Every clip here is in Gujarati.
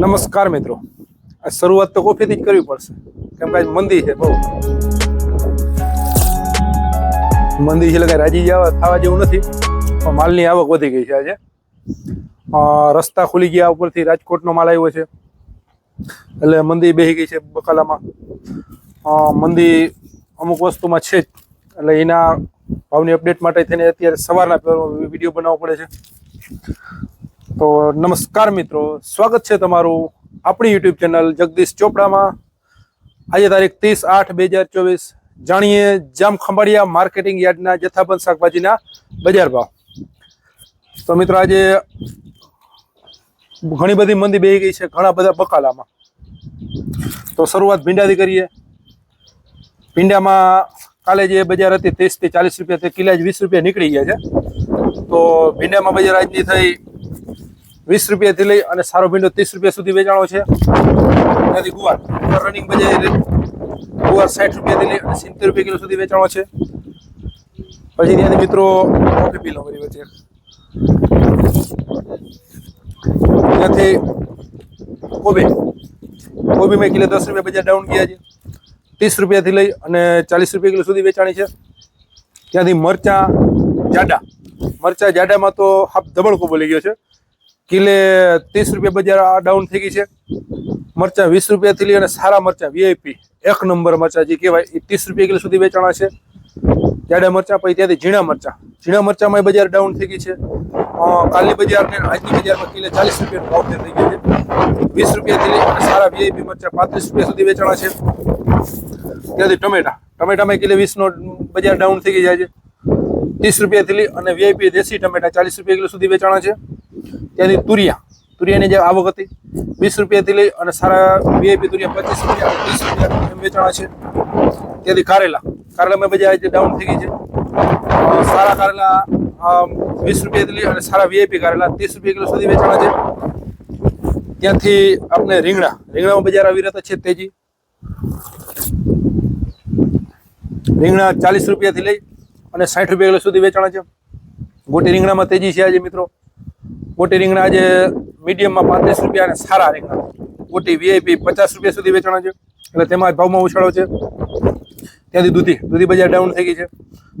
નમસ્કાર મિત્રો. આ શરૂઆત તો કોફીથી જ કરવી પડશે. કેમ કે આજ મંદી છે બહુ. મંદી છે એટલે કાંઈ રાજી જવા થવા જેવું નથી. પણ માલની આવક વધી ગઈ છે આજે. રસ્તા ખુલી ગયા ઉપરથી રાજકોટનો માલ આવ્યો છે. એટલે મંદી બેસી ગઈ છે બકાલામાં. મંદી અમુક વસ્તુમાં છે જ. એટલે એના ભાવની અપડેટ માટે થઈને અત્યારે સવારના વીડિયો બનાવવો પડે છે. તો નમસ્કાર મિત્રો, સ્વાગત છે તમારું આપણી યુટ્યુબ ચેનલ જગદીશ ચોપડામાં. આજે તારીખ ત્રીસ આઠ બે હજાર ચોવીસ. જાણીએ જામ ખંભાળિયા માર્કેટિંગ યાર્ડના જથ્થાબંધ શાકભાજીના બજાર ભાવ. તો મિત્રો આજે ઘણી બધી મંદી બેહી ગઈ છે ઘણા બધા બકાલામાં. તો શરૂઆત ભીંડાથી કરીએ. ભીંડામાં કાલે જે બજાર હતી ત્રીસથી ચાલીસ રૂપિયા તે કિલા વીસ રૂપિયા નીકળી ગયા છે. તો ભીંડામાં બજાર આજની થઈ વીસ રૂપિયાથી લઈ અને સારો ભીંડો ત્રીસ રૂપિયા સુધી વેચાણો છે. ત્યાંથી ગુવાર ગુવાર રનિંગ બજારે લઈ ગુવાર સાઠ રૂપિયાથી લઈ અને સિત્તેર રૂપિયા કિલો સુધી વેચાણો છે. પછી ત્યાંથી મિત્રો કોફી પી લો મારી વચ્ચે. ત્યાંથી કોબી, કોબીમાં કિલો દસ રૂપિયા બજાર ડાઉન ગયા છે. ત્રીસ રૂપિયાથી લઈ અને ચાલીસ રૂપિયા કિલો સુધી વેચાણી છે. ત્યાંથી મરચાં જાડા, મરચાં જાડામાં તો હાફ ધબળકો બોલી ગયો છે. કિલે ત્રીસ રૂપિયા બજાર આ ડાઉન થઈ ગઈ છે. મરચાં વીસ રૂપિયાથી લઈ અને સારા મરચાં વીઆઈપી એક નંબર મરચાં જે કહેવાય એ ત્રીસ રૂપિયા કિલો સુધી વેચાણા છે. જાડા મરચાં પછી ત્યાંથી ઝીણા મરચાં. ઝીણા મરચાંમાં બજાર ડાઉન થઈ ગઈ છે. કાલી કાલની બજાર ને આજની બજારમાં કિલે ચાલીસ રૂપિયા ભાવ થઈ ગઈ છે. વીસ રૂપિયાથી લઈ અને સારા વીઆઈપી મરચાં પાંત્રીસ રૂપિયા સુધી વેચાણા છે. ત્યાંથી ટમેટા. ટમેટામાં કિલે વીસનો બજાર ડાઉન થઈ ગઈ જાય છે. ત્રીસ રૂપિયાથી લઈ અને વીઆઈપી દેશી ટમેટા ચાલીસ રૂપિયા કિલો સુધી વેચાણા છે. ત્યાંથી તુરિયા. તુરિયાની જે આવક હતી, વીસ રૂપિયાથી લઈ અને સારા વીઆઈપી તુરિયા પચીસ રૂપિયા, ત્રીસ રૂપિયા વેચાણા છે. ત્યાંથી કારેલા. કારેલામાં બજાર આજે ડાઉન થઈ ગઈ છે. સારા કારેલા વીસ રૂપિયાથી લઈ અને સારા વીઆઈપી કારેલા, ત્રીસ રૂપિયા કિલો સુધી વેચાણા છે. ત્યાંથી આપણે રીંગણા. રીંગણામાં બજાર આવી રહ્યા છે તેજી રીંગણા ચાલીસ રૂપિયાથી લઈ અને સાઠ રૂપિયા કિલો સુધી વેચાણા છે. ગોટી રીંગણામાં તેજી છે આજે મિત્રો. ગોટી રીંગણા આજે મીડિયમમાં પાંત્રીસ રૂપિયા અને સારા રીંગણા. કોટી વીઆઈપી પચાસ રૂપિયા સુધી વેચાણા છે. એટલે તેમાં ભાવમાં ઉછાળો છે. ત્યાંથી દૂધી. દૂધી બજાર ડાઉન થઈ ગઈ છે.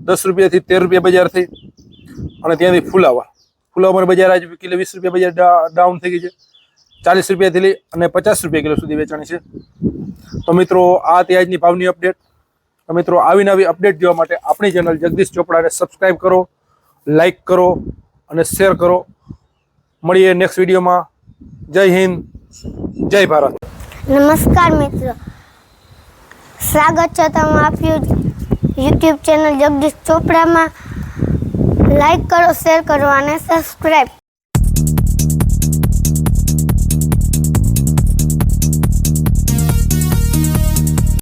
દસ રૂપિયાથી તેર રૂપિયા બજાર થઈ. અને ત્યાંથી ફુલાવા. ફુલાવા બજાર આજે કિલો વીસ રૂપિયા બજાર ડાઉન થઈ ગઈ છે. ચાલીસ રૂપિયાથી લઈ અને પચાસ રૂપિયા કિલો સુધી વેચાણી છે. તો મિત્રો, આ તે આજની ભાવની અપડેટ તો મિત્રો, આવી નવી અપડેટ જોવા માટે આપણી ચેનલ જગદીશ ચોપડાને સબસ્ક્રાઈબ કરો લાઈક કરો અને શેર કરો. મળીએ નેક્સ્ટ વિડીયોમાં. જય હિન્દ, જય ભારત. નમસ્કાર મિત્રો. સ્વાગત છે તમે આપ્યું યુટ્યુબ ચેનલ જગદીશ ચોપડામાં. લાઈક કરો શેર કરો અને સબસ્ક્રાઈબ